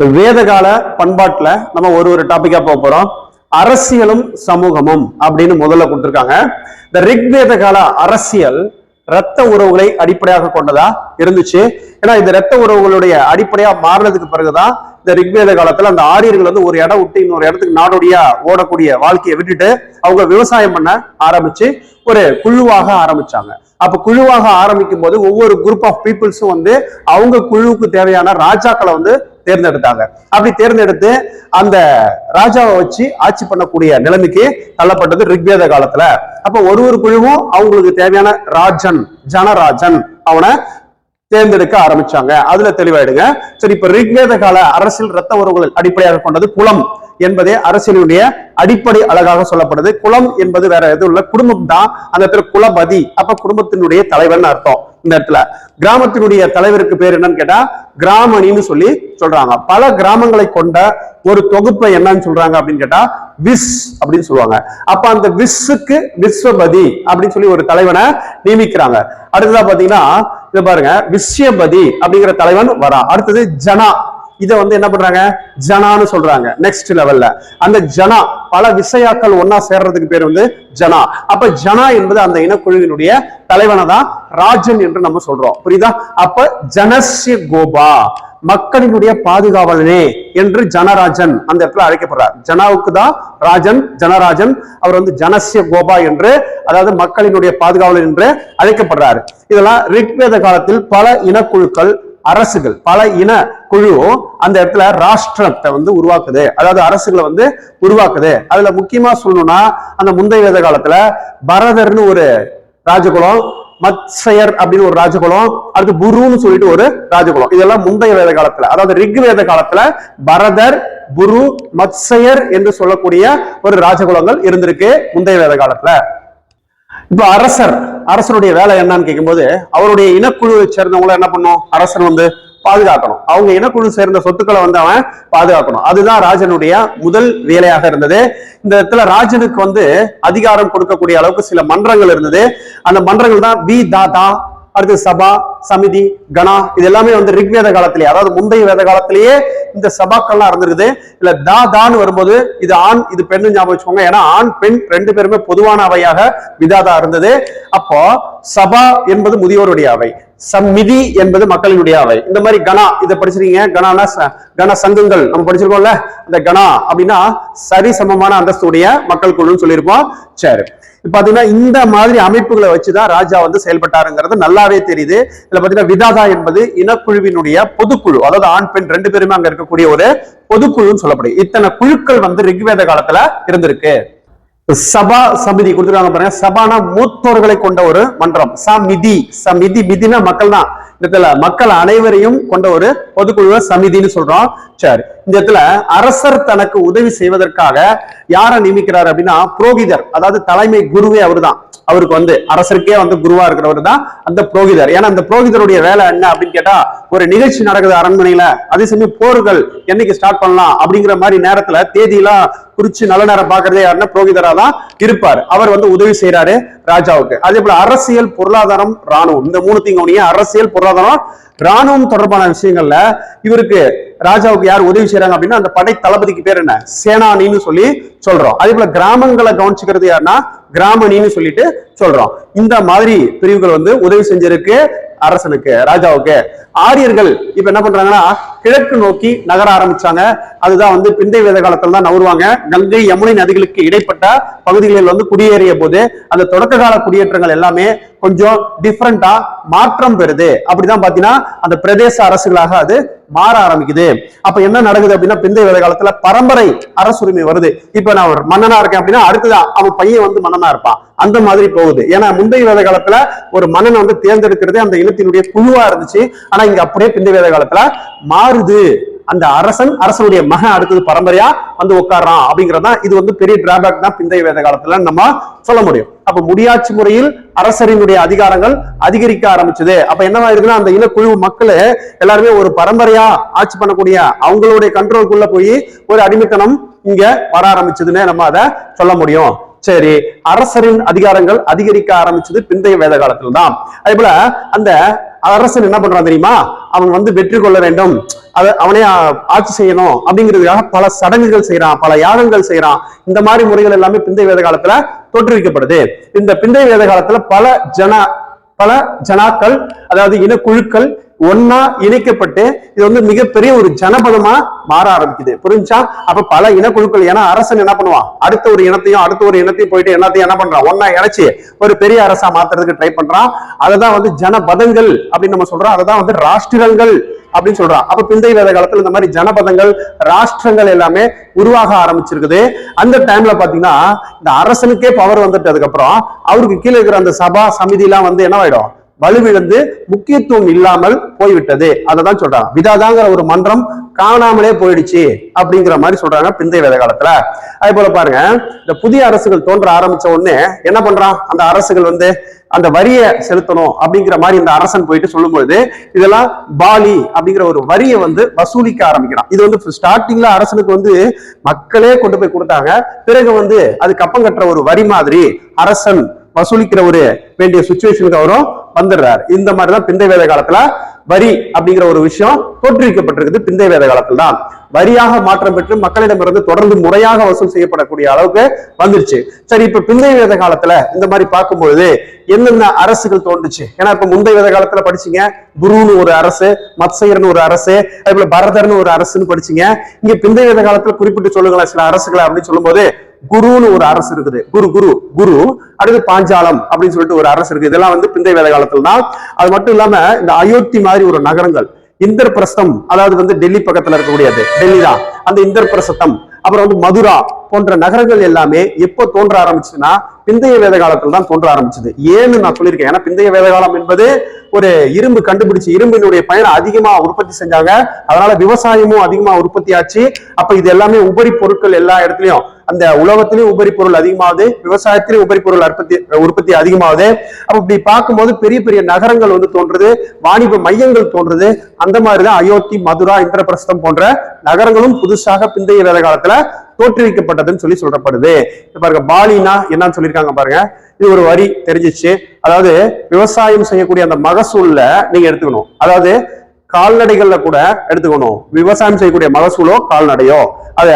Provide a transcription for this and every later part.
வேதகால பண்பாட்டுல நம்ம ஒரு ஒரு டாபிக்கா போக போறோம். அரசியலும் சமூகமும் அப்படின்னு முதல்ல கொடுத்துருக்காங்க. இந்த ரிக்வேத கால அரசியல் இரத்த உறவுகளை அடிப்படையாக கொண்டதா இருந்துச்சு. ஏன்னா இந்த இரத்த உறவுகளுடைய அடிப்படையா மாறினதுக்கு பிறகுதான் இந்த ரிக்வேத காலத்துல அந்த ஆரியர்கள் வந்து ஒரு இடம் விட்டு இன்னொரு இடத்துக்கு நாடோடியா ஓடக்கூடிய வாழ்க்கையை விட்டுட்டு அவங்க விவசாயம் பண்ண ஆரம்பிச்சு ஒரு குழுவாக ஆரம்பிச்சாங்க. அப்ப குழுவாக ஆரம்பிக்கும் போது ஒவ்வொரு குரூப் ஆஃப் பீப்புள்ஸும் வந்து அவங்க குழுவுக்கு தேவையான ராஜாக்களை வந்து தேர்ந்தெடுத்தாங்க. அப்படி தேர்ந்தெடுத்து அந்த ராஜாவை வச்சு ஆட்சி பண்ணக்கூடிய நிலைமைக்கு தள்ளப்பட்டது ரிக்வேத காலத்துல. அப்ப ஒரு ஒரு குழுவும் அவங்களுக்கு தேவையான ராஜன் ஜனராஜன் அவனை தேர்ந்தெடுக்க ஆரம்பிச்சாங்க. அதுல தெளிவாயிடுங்க. சரி இப்ப ரிக்வேத கால அரசியல் ரத்த உறவுகள் அடிப்படையாக கொண்டது குலம் என்பதே அரசியலுடைய அடிப்படை அழகாக சொல்லப்படுது. குலம் என்பது வேற எதுவும் இல்ல. குடும்பம் தான் அந்த பேர் குலபதி அப்ப குடும்பத்தினுடைய தலைவர்னு அர்த்தம். இந்த இடத்துல. கிராமத்தினுடைய தலைவருக்கு பேர் என்னன்னு கேட்டா கிராமணின்னு சொல்லி சொல்றாங்க. பல கிராமங்களை கொண்ட ஒரு தொகுப்பை என்னன்னு சொல்றாங்க அப்படின்னு கேட்டா விஸ் அப்படின்னு சொல்லுவாங்க. அப்ப அந்த விஸ்ஸுக்கு விஸ்வபதி அப்படின்னு சொல்லி ஒரு தலைவனை நியமிக்கிறாங்க. அடுத்ததா பாத்தீங்கன்னா இது பாருங்க விஸ்யபதி அப்படிங்கிற தலைவன் வரா. அடுத்தது ஜனா. இதை வந்து என்ன பண்றாங்க? ஜனான்னு சொல்றாங்க. நெக்ஸ்ட் லெவல்ல அந்த ஜனா பல விசையாக்கள் ஒன்னா சேர்றதுக்கு பேர் வந்து ஜனா. அப்ப ஜனா என்பது அந்த இனக்குழுவினுடைய தலைவனை தான் ராஜன் என்று நம்ம சொல்றோம். புரியுதா? அப்ப ஜனசிய கோபா மக்களினுடைய பாதுகாவலனே என்று ஜனராஜன் அந்த இடத்துல அழைக்கப்படுறார். ஜனாவுக்கு தான் ராஜன் ஜனராஜன் அவர் வந்து ஜனசிய கோபா என்று அதாவது மக்களினுடைய பாதுகாவலன் என்று அழைக்கப்படுறாரு. இதெல்லாம் ரிக்வேத காலத்தில் பல இனக்குழுக்கள் அரசுகள் பல இன குழு அந்த இடத்துல ராஷ்டிரத்தை வந்து உருவாக்குது. அதாவது அரசுகளை வந்து உருவாக்குது. அதுல முக்கியமா சொல்லணும்னா அந்த முந்தைய வேத காலத்துல பரதர்னு ஒரு ராஜகுலம் மத்சயர் அப்படின்னு ஒரு ராஜகுலம் அடுத்து புருன்னு சொல்லிட்டு ஒரு ராஜகுலம். இதெல்லாம் முந்தைய வேத காலத்துல அதாவது ரிக் வேத காலத்துல பரதர் புரு மத்சயர் என்று சொல்லக்கூடிய ஒரு ராஜகுலங்கள் இருந்திருக்கு முந்தைய வேத காலத்துல. இப்ப அரசர் அரசருடைய வேலை என்னன்னு கேட்கும்போது அவருடைய இனக்குழுவை சேர்ந்தவங்கள என்ன பண்ணும்? அரசர் வந்து பாதுகாக்கணும். அவங்க இனக்குழு சேர்ந்த சொத்துக்களை வந்து அவன் பாதுகாக்கணும். அதுதான் ராஜனுடைய முதல் வேலையாக இருந்தது. இந்த இடத்துல ராஜனுக்கு வந்து அதிகாரம் கொடுக்கக்கூடிய அளவுக்கு சில மன்றங்கள் இருந்தது. அந்த மன்றங்கள் தான் வி தாதா அடுத்து சபா சமிதி கணா இது எல்லாமே வந்து ரிக்வேத காலத்திலேயே அதாவது முந்தைய வேத காலத்திலேயே இந்த சபாக்கள்லாம் இருந்திருக்குது இல்ல தா தான்னு வரும்போது இது ஆண் இது பெண்ணு ஞாபகம் வச்சுக்கோங்க. ஏன்னா ஆண் பெண் ரெண்டு பேருமே பொதுவான அவையாக விதாதா இருந்தது. அப்போ சபா என்பது முதியோருடைய அவை. சம்மிதி என்பது மக்களினுடைய அவை. இந்த மாதிரி கணா இதை படிச்சிருக்கீங்க. கணானா ச- கண சங்கங்கள். நம்ம படிச்சிருக்கோம்ல. இந்த கணா அப்படின்னா சரி சமமான அந்தஸ்துடைய மக்கள் குழுன்னு சொல்லியிருப்போம். சரி. பாத்தீங்கன்னா இந்த மாதிரி அமைப்புகளை வச்சுதான் ராஜா வந்து செயல்பட்டாருங்கிறது நல்லாவே தெரியுது. இதுல பாத்தீங்கன்னா விதாதா என்பது இனக்குழுவினுடைய பொதுக்குழு அதாவது ஆண் பெண் ரெண்டு பேருமே அங்க இருக்கக்கூடிய ஒரு பொதுக்குழுன்னு சொல்லப்படுது. இத்தனை குழுக்கள் வந்து ரிக்வேத காலத்துல இருந்திருக்கு. சபா சமிதி கொடுத்துருக்காங்க பாருங்க. சபானா மூத்தோர்களை கொண்ட ஒரு மன்றம். சமிதி சமிதி மிதினா மக்கள் தான் இடத்துல மக்கள் அனைவரையும் கொண்ட ஒரு பொதுக்குழு சமிதின்னு சொல்றோம். சரி இந்த இடத்துல அரசர் தனக்கு உதவி செய்வதற்காக யாரை நியமிக்கிறார் அப்படின்னா புரோகிதர் அதாவது தலைமை குருவே அவர்தான். அவருக்கு வந்து அரசருக்கே வந்து குருவா இருக்கிறவர் தான் அந்த புரோகிதர். ஏன்னா அந்த புரோகிதருடைய வேலை என்ன அப்படின்னு கேட்டா ஒரு நிகழ்ச்சி நடக்குது அரண்மனையில. அதே சமயம் போர்கள் என்னைக்கு ஸ்டார்ட் பண்ணலாம் அப்படிங்கிற மாதிரி நேரத்துல தேதியெல்லாம் குறிச்சு நல்ல நேரம் பாக்குறதே யாருன்னா புரோகிதரா தான் இருப்பார். அவர் வந்து உதவி செய்யறாரு ராஜாவுக்கு. அதே போல அரசியல் பொருளாதாரம் ராணுவம் இந்த மூணு கவனிங்க. அரசியல் பொருளாதாரம் ராணுவம் தொடர்பான விஷயங்கள்ல இவருக்கு ராஜாவுக்கு யார் உதவி செய்யறாங்க அப்படின்னா அந்த படை தளபதிக்கு பேர் என்ன? சேனானின்னு சொல்லி சொல்றோம். அதே போல கிராமங்களை கவனிச்சுக்கிறது யாருன்னா கிராமணின்னு சொல்லிட்டு சொல்றோம். இந்த மாதிரி பிரிவுகள் வந்து உதவி செஞ்சிருக்கு. அரசனுக்கு ராஜாவுக்கு ஆரியர்கள் இப்ப என்ன பண்றாங்கன்னா கிழக்கு நோக்கி நகர ஆரம்பிச்சாங்க. அதுதான் வந்து பிந்தைய வேத காலத்துல தான் நகருவாங்க. கங்கை யமுனை நதிகளுக்கு இடைப்பட்ட பகுதிகளில் வந்து குடியேறிய போது அந்த தொடக்க கால குடியேற்றங்கள் எல்லாமே கொஞ்சம் டிஃப்ரெண்டா மாற்றம் பெறுது. அப்படிதான் பாத்தீங்கன்னா அந்த பிரதேச அரசுகளாக அது மாற ஆரம்பிக்குது. அப்ப என்ன நடக்குது அப்படின்னா பிந்தைய வேத காலத்துல பரம்பரை அரசுரிமை வருது. இப்ப நான் ஒரு மன்னனா இருக்கேன் அப்படின்னா அடுத்ததான் அவன் பையன் வந்து மன்னனா இருப்பான். அந்த மாதிரி போகுது. ஏன்னா முந்தைய வேத காலத்துல ஒரு மன்னனை வந்து தேர்ந்தெடுக்கிறது அந்த இனத்தினுடைய குழுவா இருந்துச்சு. ஆனா இங்க அப்படியே பிந்தைய வேத காலத்துல மாறுது. அந்த அரசன் அரசனுடைய மகன் அடுத்தது பரம்பரையா வந்து உட்கார்றான். அப்படிங்கறதுதான் இது வந்து பெரிய டிராபேக் தான் பிந்தைய வேத காலத்துல நம்ம சொல்ல முடியும். அப்ப முடியாட்சி முறையில் அரசரினுடைய அதிகாரங்கள் அதிகரிக்க ஆரம்பிச்சது. அப்ப என்னவா இருக்குன்னா அந்த இனக்குழு மக்கள் எல்லாருமே ஒரு பரம்பரையா ஆட்சி பண்ணக்கூடிய அவங்களுடைய கண்ட்ரோலுக்குள்ள போய் ஒரு அடிமைத்தனம் இங்க வர ஆரம்பிச்சதுன்னு நம்ம அதை சொல்ல முடியும். சரி அரசரின் அதிகாரங்கள் அதிகரிக்க ஆரம்பிச்சது பிந்தைய வேத காலத்துல தான். அதே போல அந்த அரசன் என்ன பண்றான் தெரியுமா? அவன் வந்து வெற்றி கொள்ள வேண்டும். அதை அவனே ஆட்சி செய்யணும் அப்படிங்கிறதுக்காக பல சடங்குகள் செய்யறான் பல யாகங்கள் செய்யறான் இந்த மாதிரி முறைகள் எல்லாமே பிந்தைய வேத காலத்துல தோற்றுவிக்கப்படுது. இந்த பிந்தைய வேத காலத்துல பல ஜன பல ஜனாக்கள் அதாவது இனக்குழுக்கள் ஒன்னா இணைக்கப்பட்டு இது வந்து மிகப்பெரிய ஒரு ஜனபதமா மாற ஆரம்பிக்குது. புரிஞ்சா அப்ப பல இனக்குழுக்கள் ஏன்னா அரசன் என்ன பண்ணுவான்? அடுத்த ஒரு இனத்தையும் அடுத்த ஒரு இனத்தையும் போயிட்டு எல்லாத்தையும் என்ன பண்றான்? ஒன்னா இணைச்சு ஒரு பெரிய அரசா மாத்துறதுக்கு ட்ரை பண்றான். அததான் வந்து ஜனபதங்கள் அப்படின்னு நம்ம சொல்றோம். அததான் வந்து ராஷ்டிரங்கள் அப்படின்னு சொல்றான். அப்ப பிந்தைய வேத காலத்துல இந்த மாதிரி ஜனபதங்கள் ராஷ்டிரங்கள் எல்லாமே உருவாக ஆரம்பிச்சிருக்குது. அந்த டைம்ல பாத்தீங்கன்னா இந்த அரசனுக்கே பவர் வந்துட்டு அதுக்கப்புறம் அவருக்கு கீழே இருக்கிற அந்த சபா சமிதி எல்லாம் வந்து என்னவாயிடும்? வலுவிழந்து முக்கியத்துவம் இல்லாமல் போய்விட்டது. அததான் சொல்றாங்க. விதாதாங்கிற ஒரு மன்றம் காணாமலே போயிடுச்சு அப்படிங்கிற மாதிரி சொல்றாங்க பிந்தைய வேத காலத்துல. அதே போல பாருங்க இந்த புதிய அரசுகள் தோன்ற ஆரம்பிச்ச உடனே என்ன பண்றான்? அந்த அரசுகள் வந்து அந்த வரியை செலுத்தணும் அப்படிங்கிற மாதிரி இந்த அரசன் போயிட்டு சொல்லும்பொழுது இதெல்லாம் பாலி அப்படிங்கிற ஒரு வரியை வந்து வசூலிக்க ஆரம்பிக்கிறான். இது வந்து ஸ்டார்டிங்ல அரசனுக்கு வந்து மக்களே கொண்டு போய் கொடுத்தாங்க. பிறகு வந்து அது கப்பம் கட்டுற ஒரு வரி மாதிரி அரசன் வசூலிக்கிற ஒரு வேண்டிய சுச்சுவேஷனுக்கு அவரும் வந்துடுறாரு. இந்த மாதிரிதான் பிந்தைய வேத காலத்துல வரி அப்படிங்கிற ஒரு விஷயம் தோற்றுவிக்கப்பட்டிருக்குது பிந்தைய வேத காலத்துல தான் வரியாக மாற்றம் பெற்று மக்களிடமிருந்து தொடர்ந்து முறையாக வசூல் செய்யப்படக்கூடிய அளவுக்கு வந்துருச்சு. சரி இப்ப பிந்தைய வேத காலத்துல இந்த மாதிரி பார்க்கும்பொழுது என்னென்ன அரசுகள் தோன்றுச்சு? ஏன்னா இப்ப முந்தைய வேத காலத்துல படிச்சீங்க குருன்னு ஒரு அரசு மத்சயர்னு ஒரு அரசு அதே போல பரதர்னு ஒரு அரசுன்னு படிச்சீங்க. இங்க பிந்தைய வேத காலத்துல குறிப்பிட்டு சொல்லுங்களேன் சில அரசுகளை அப்படின்னு சொல்லும்போது குருன்னு ஒரு அரசு இருக்குது. குரு குரு குரு. அடுத்து பாஞ்சாலம் அப்படின்னு சொல்லிட்டு ஒரு அரசு இருக்கு இதெல்லாம் வந்து பிந்தைய வேத காலத்துல தான் அது மட்டும் இல்லாம இந்த அயோத்தி மாதிரி ஒரு நகரங்கள். இந்திரபிரஸ்தம் அதாவது வந்து டெல்லி பக்கத்துல இருக்கக்கூடியது டெல்லி தான் அந்த இந்திரபிரசத்தம் அப்புறம் வந்து மதுரா போன்ற நகரங்கள் எல்லாமே எப்போ தோன்ற ஆரம்பிச்சுன்னா பிந்தைய வேத காலத்தில் தான் தோன்ற ஆரம்பிச்சது. ஏன்னு நான் சொல்லியிருக்கேன். ஏன்னா பிந்தைய வேத காலம் என்பது ஒரு இரும்பு கண்டுபிடிச்சு இரும்பினுடைய பயனை அதிகமா உற்பத்தி செஞ்சாங்க. அதனால விவசாயமும் அதிகமா உற்பத்தி ஆச்சு. அப்ப இது எல்லாமே உபரி பொருட்கள் எல்லா இடத்துலயும். அந்த உலகத்திலயும் உபரி பொருள் அதிகமாகுது. விவசாயத்திலயும் உபரி பொருள் உற்பத்தி உற்பத்தி அதிகமாகுது. அப்ப இப்படி பார்க்கும்போது பெரிய பெரிய நகரங்கள் வந்து தோன்றுது வாணிப மையங்கள் தோன்றுது அந்த மாதிரிதான் அயோத்தி மதுரா இந்திரபிரஸ்தம் போன்ற நகரங்களும் புதுசாக பிந்தைய வேத காலத்துல தோற்றுவிக்கப்பட்டதுன்னு சொல்லி சொல்லப்படுது. பாருங்க பாலினா என்னன்னு சொல்லியிருக்காங்க பாருங்க. இது ஒரு வரி தெரிஞ்சிச்சு. அதாவது விவசாயம் செய்யக்கூடிய அந்த மகசூல்ல நீங்க எடுத்துக்கணும். அதாவது கால்நடைகள்ல கூட எடுத்துக்கணும். விவசாயம் செய்யக்கூடிய மகசூலோ கால்நடையோ. அத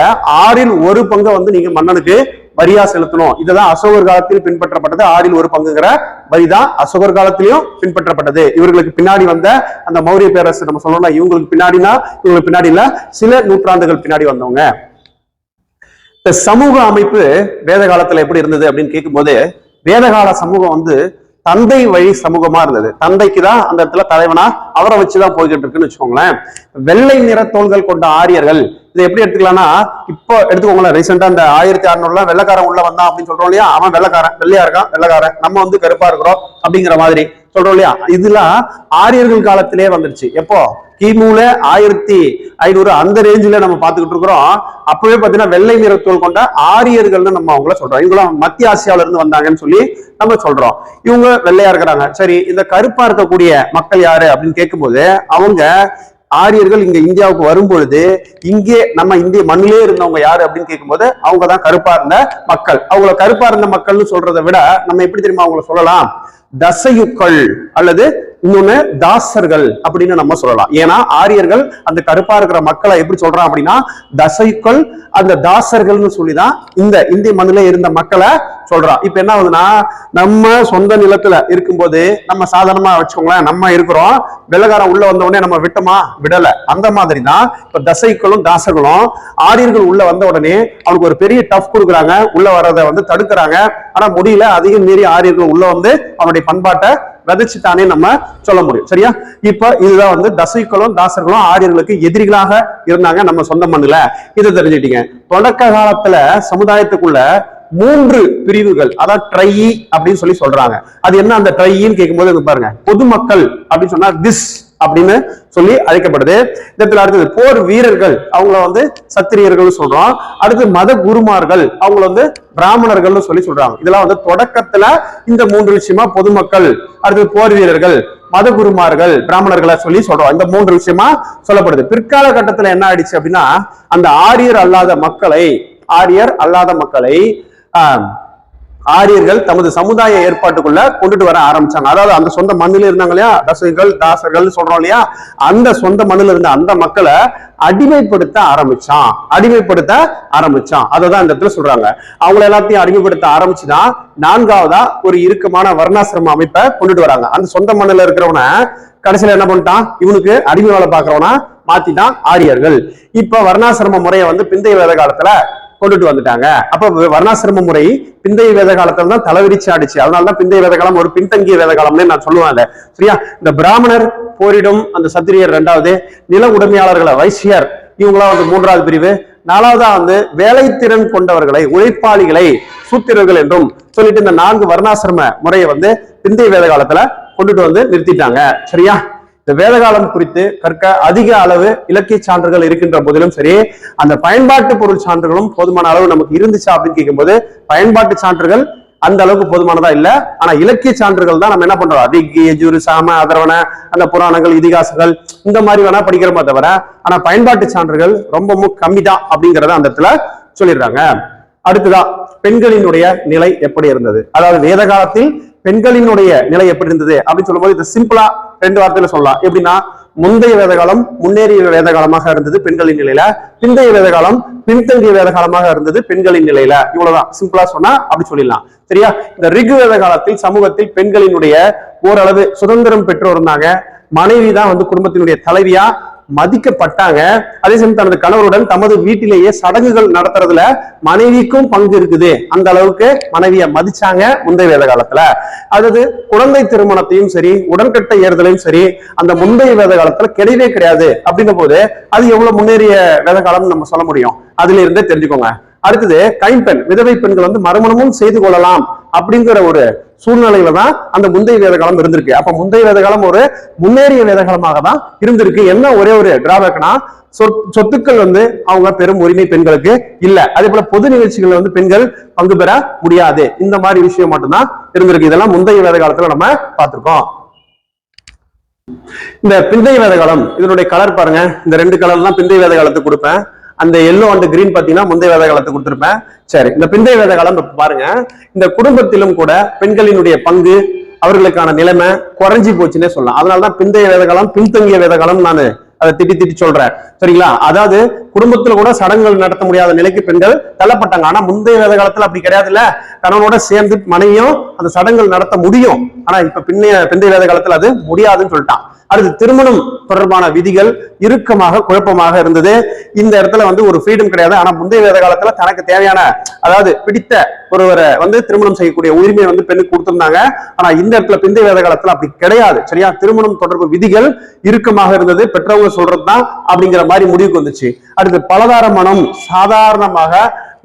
ஆறில் ஒரு பங்கை வந்து நீங்க மன்னனுக்கு வரியா செலுத்தணும். இதுதான் அசோகர் காலத்தில் பின்பற்றப்பட்டது. ஆறில் ஒரு பங்குங்கிற வரிதான் அசோகர் காலத்திலையும் பின்பற்றப்பட்டது. இவர்களுக்கு பின்னாடி வந்த அந்த மௌரிய பேரரசு நம்ம சொல்லணும்னா இவங்களுக்கு பின்னாடினா இவங்களுக்கு பின்னாடி இல்ல சில நூற்றாண்டுகள் பின்னாடி வந்தவங்க. இந்த சமூக அமைப்பு வேத காலத்துல எப்படி இருந்தது அப்படின்னு கேட்கும்போது வேதகால சமூகம் வந்து தந்தை வழி சமூகமா இருந்தது. தந்தைக்கு தான் அந்த இடத்துல தலைவனா அவரை வச்சுதான் போய்கிட்டு இருக்குன்னு வச்சுக்கோங்களேன். வெள்ளை நிற தோள்கள் கொண்ட ஆரியர்கள் இதை எப்படி எடுத்துக்கலாம்னா இப்போ எடுத்துக்கோங்களேன் ரீசெண்டா இந்த ஆயிரத்தி அறுநூறுல வெள்ளக்காரன் உள்ள வந்தான் அப்படின்னு சொல்றோம் இல்லையா? அவன் வெள்ளக்காரன் வெள்ளையா இருக்கான் வெள்ளக்காரன். நம்ம வந்து கருப்பா இருக்கிறோம் அப்படிங்கிற மாதிரி. சொல்றோம் இல்லையா? இதெல்லாம் ஆரியர்கள் காலத்திலே வந்துருச்சு. எப்போ? கிமுல ஆயிரத்தி ஐநூறு அந்த ரேஞ்சில நம்ம பார்த்துக்கிட்டு இருக்கிறோம். அப்பவே பாத்தீங்கன்னா வெள்ளை நிறத்தோல் கொண்ட ஆரியர்கள்னு நம்ம அவங்கள சொல்றோம். இவங்களாம் மத்திய ஆசியாவில இருந்து வந்தாங்கன்னு சொல்லி நம்ம சொல்றோம். இவங்க வெள்ளையா இருக்கிறாங்க. சரி இந்த கருப்பா இருக்கக்கூடிய மக்கள் யாரு அப்படின்னு கேட்கும்போது அவங்க ஆரியர்கள் இங்க இந்தியாவுக்கு வரும்பொழுது இங்கே நம்ம இந்திய மண்ணிலே இருந்தவங்க யாரு அப்படின்னு கேட்கும்போது அவங்க தான் கருப்பா இருந்த மக்கள். அவங்கள கருப்பா இருந்த மக்கள்னு சொல்றதை விட நம்ம எப்படி தெரியுமா அவங்கள சொல்லலாம்? தசையுக்கள் அல்லது இன்னொன்னு தாசர்கள் அப்படின்னு நம்ம சொல்லலாம். ஏன்னா ஆரியர்கள் அந்த கருப்பா இருக்கிற மக்களை எப்படி சொல்றான் அப்படின்னா தசைக்கள் அந்த தாசர்கள்னு சொல்லிதான் இந்த இந்திய மண்ணில இருந்த மக்களை சொல்றான். இப்ப என்ன ஆகுதுன்னா நம்ம சொந்த நிலத்துல இருக்கும்போது நம்ம சாதாரணமா வச்சுக்கோங்களேன் நம்ம இருக்கிறோம் வெள்ளக்காரன் உள்ள வந்த உடனே நம்ம விட்டோமா? விடல. அந்த மாதிரி தான் இப்ப தசைக்களும் தாசர்களும் ஆரியர்கள் உள்ள வந்த உடனே அவனுக்கு ஒரு பெரிய டஃப் கொடுக்குறாங்க. உள்ள வர்றதை வந்து தடுக்கிறாங்க. ஆனா முடியல அதிகம் மீறி ஆரியர்கள் உள்ள வந்து அவனுடைய பண்பாட்டை விதைச்சுட்டானே நம்ம சொல்ல முடியும். சரியா? இப்ப இதுதான் வந்து தசைக்களும் தாசர்களும் ஆரியர்களுக்கு எதிரிகளாக இருந்தாங்க நம்ம சொந்த மண்ணுல. இதை தெரிஞ்சுட்டீங்க தொடக்க காலத்துல சமுதாயத்துக்குள்ள மூன்று பிரிவுகள் அதாவது ட்ரை அப்படின்னு சொல்லி சொல்றாங்க. அது என்ன அந்த ட்ரைன்னு கேட்கும்போது பாருங்க பொதுமக்கள் அப்படின்னு சொன்னா திஸ் அப்படின்னு சொல்லி அழைக்கப்படுது. இந்த இடத்துல அடுத்தது போர் வீரர்கள் அவங்கள வந்து சத்திரியர்கள் சொல்றோம். அடுத்து மத குருமார்கள் அவங்கள வந்து பிராமணர்கள்னு சொல்லி சொல்றாங்க. இதெல்லாம் வந்து தொடக்கத்துல இந்த மூன்று விஷயமா பொதுமக்கள் அடுத்து போர் வீரர்கள் மத குருமார்கள் பிராமணர்களை சொல்லி சொல்றோம். இந்த மூன்று விஷயமா சொல்லப்படுது. பிற்கால கட்டத்துல என்ன ஆயிடுச்சு அப்படின்னா அந்த ஆரியர் அல்லாத மக்களை ஆரியர் அல்லாத மக்களை ஆஹ், ஆரியர்கள் தமது சமுதாய ஏற்பாட்டுக்குள்ள கொண்டுட்டு வர ஆரம்பிச்சாங்க. அதாவது அந்த சொந்த மண்ணில இருந்தாங்க இல்லையா? தசைகள் தாசர்கள் சொல்றோம் இல்லையா? அந்த சொந்த மண்ணில் இருந்த அந்த மக்களை அடிமைப்படுத்த ஆரம்பிச்சான். அடிமைப்படுத்த ஆரம்பிச்சான். அததான் இந்த இடத்துல சொல்றாங்க. அவங்கள எல்லாத்தையும் அடிமைப்படுத்த ஆரம்பிச்சுதான் நான்காவதா ஒரு இறுக்கமான வர்ணாசிரம அமைப்பை கொண்டுட்டு வராங்க. அந்த சொந்த மண்ணில் இருக்கிறவன கடைசியில என்ன பண்ணிட்டான்? இவனுக்கு அடிமை வேலை பாக்குறவனா மாத்திட்டான் ஆரியர்கள். இப்ப வர்ணாசிரம முறையை வந்து பிந்தைய வேத காலத்துல கொண்டுட்டு வந்துட்டாங்க. அப்ப வர்ணாசிரம முறை பிந்தைய வேத காலத்துல தான் தலைவிரிச்சு ஆடிச்சு. அதனாலதான் பிந்தைய வேத காலம் ஒரு பின்தங்கிய வேத காலம்னு நான் சொல்லுவேன் அதை. சரியா? இந்த பிராமணர் போரிடும் அந்த சத்திரியர் ரெண்டாவது நில உடைமையாளர்களை வைசியர் இவங்களாம் வந்து மூன்றாவது பிரிவு. நாலாவதா வந்து வேலைத்திறன் கொண்டவர்களை உழைப்பாளிகளை சூத்திரர்கள் என்றும் சொல்லிட்டு இந்த நான்கு வர்ணாசிரம முறையை வந்து பிந்தைய வேத காலத்துல கொண்டுட்டு வந்து நிறுத்திட்டாங்க. சரியா? இந்த வேதகாலம் குறித்து கற்க அதிக அளவு இலக்கிய சான்றுகள் இருக்கின்ற போதிலும் சரி அந்த பயன்பாட்டு பொருள் சான்றுகளும் போதுமான அளவு நமக்கு இருந்துச்சா அப்படின்னு கேட்கும்போது பயன்பாட்டு சான்றுகள் அந்த அளவுக்கு போதுமானதா இல்ல. ஆனா இலக்கிய சான்றுகள் தான் நம்ம என்ன பண்றோம்? அதிக யஜுரு சாம அதர்வன அந்த புராணங்கள் இதிகாசங்கள் இந்த மாதிரி வேணா படிக்கிறோமே தவிர ஆனா பயன்பாட்டு சான்றுகள் ரொம்பவும் கம்மி தான் அப்படிங்கறத அந்த இடத்துல சொல்லிடுறாங்க. அடுத்ததா பெண்களினுடைய நிலை எப்படி இருந்தது? அதாவது வேத காலத்தில் பெண்களினுடைய நிலை எப்படி இருந்தது அப்படின்னு சொல்லும்போது இது சிம்பிளா ரெண்டு வார்த்தையில சொல்லலாம். எப்படின்னா முந்தைய வேத காலம் முன்னேறிய வேத காலமாக இருந்தது பெண்களின் நிலையில. பிந்தைய வேத காலம் பின்தங்கிய வேத காலமாக இருந்தது பெண்களின் நிலையில. இவ்வளவுதான். சிம்பிளா சொன்னா அப்படி சொல்லிடலாம். சரியா? இந்த ரிகு வேத காலத்தில் சமூகத்தில் பெண்களினுடைய ஓரளவு சுதந்திரம் பெற்றோர் இருந்தாங்க. மனைவி தான் வந்து குடும்பத்தினுடைய தலைவியா மதிக்கப்பட்டாங்க. அதே சமயம் தனது கணவருடன் தமது வீட்டிலேயே சடங்குகள் நடத்துறதுல மனைவிக்கும் பங்கு இருக்குது. அந்த அளவுக்கு மனைவியை மதிச்சாங்க முந்தைய வேத காலத்துல. அதாவது குழந்தை திருமணத்தையும் சரி உடன்கட்டை ஏறுதலையும் சரி அந்த முந்தைய வேத காலத்துல கிடையவே கிடையாது. அப்படின்ன போது அது எவ்வளவு முன்னேறிய வேத காலம்னு நம்ம சொல்ல முடியும். அதுல இருந்தே தெரிஞ்சுக்கோங்க. அடுத்தது கைம்பெண் விதவை பெண்கள் வந்து மறுமணமும் செய்து கொள்ளலாம் அப்படிங்கிற ஒரு சூழ்நிலையில தான் அந்த முந்தைய வேத காலம் இருந்திருக்கு. அப்ப முந்தைய வேத காலம் ஒரு முன்னேறிய வேத காலமாக தான் இருந்திருக்கு. என்ன ஒரே ஒரு டிராபேக்னா சொத்துக்கள் வந்து அவங்க பெரும் உரிமை பெண்களுக்கு இல்ல. அதே போல பொது நிகழ்ச்சிகள் வந்து பெண்கள் பங்கு பெற முடியாது. இந்த மாதிரி விஷயம் மட்டும்தான் இருந்திருக்கு. இதெல்லாம் முந்தைய வேத காலத்துல நம்ம பார்த்திருக்கோம். இந்த பிந்தைய வேத காலம் இதனுடைய கலர் பாருங்க. இந்த ரெண்டு கலர் தான் பிந்தைய வேத காலத்துக்கு கொடுப்பேன். அந்த எல்லோ அண்ட் கிரீன் பாத்தீங்கன்னா முந்தைய வேத காலத்தை கொடுத்துருப்பேன். சரி இந்த பிந்தைய வேத காலம் பாருங்க. இந்த குடும்பத்திலும் கூட பெண்களினுடைய பங்கு அவர்களுக்கான நிலைமை குறைஞ்சி போச்சுன்னே சொல்லலாம். அதனாலதான் பிந்தைய வேத காலம் பின்தங்கிய வேத காலம் நான் அதை திட்டி திட்டி சொல்றேன். சரிங்களா? அதாவது குடும்பத்தில் கூட சடங்குகள் நடத்த முடியாத நிலைக்கு பெண்கள் தள்ளப்பட்டாங்க. ஆனா முந்தைய வேத காலத்துல அப்படி கிடையாதுல்ல. கணவனோட சேர்ந்து மனைவியும் அந்த சடங்குகள் நடத்த முடியும். ஆனா இப்ப பின்னைய பிந்தைய வேத காலத்துல அது முடியாதுன்னு சொல்லிட்டான். அடுத்து திருமணம் தொடர்பான விதிகள் இறுக்கமாக குழப்பமாக இருந்தது. இந்த இடத்துல வந்து ஒரு ஃப்ரீடம் கிடையாது. ஆனா முந்தைய வேத காலத்துல தனக்கு தேவையான அதாவது பிடித்த ஒருவரை வந்து திருமணம் செய்யக்கூடிய உரிமையை வந்து பெண்ணுக்கு கொடுத்திருந்தாங்க. ஆனா இந்த இடத்துல பிந்தைய வேத காலத்துல அப்படி கிடையாது. சரியா? திருமணம் தொடர்பு விதிகள் இறுக்கமாக இருந்தது. பெற்றவங்க சொல்றதுதான் அப்படிங்கிற மாதிரி முடிவுக்கு வந்துச்சு. அடுத்து பலதார மனம் சாதாரணமாக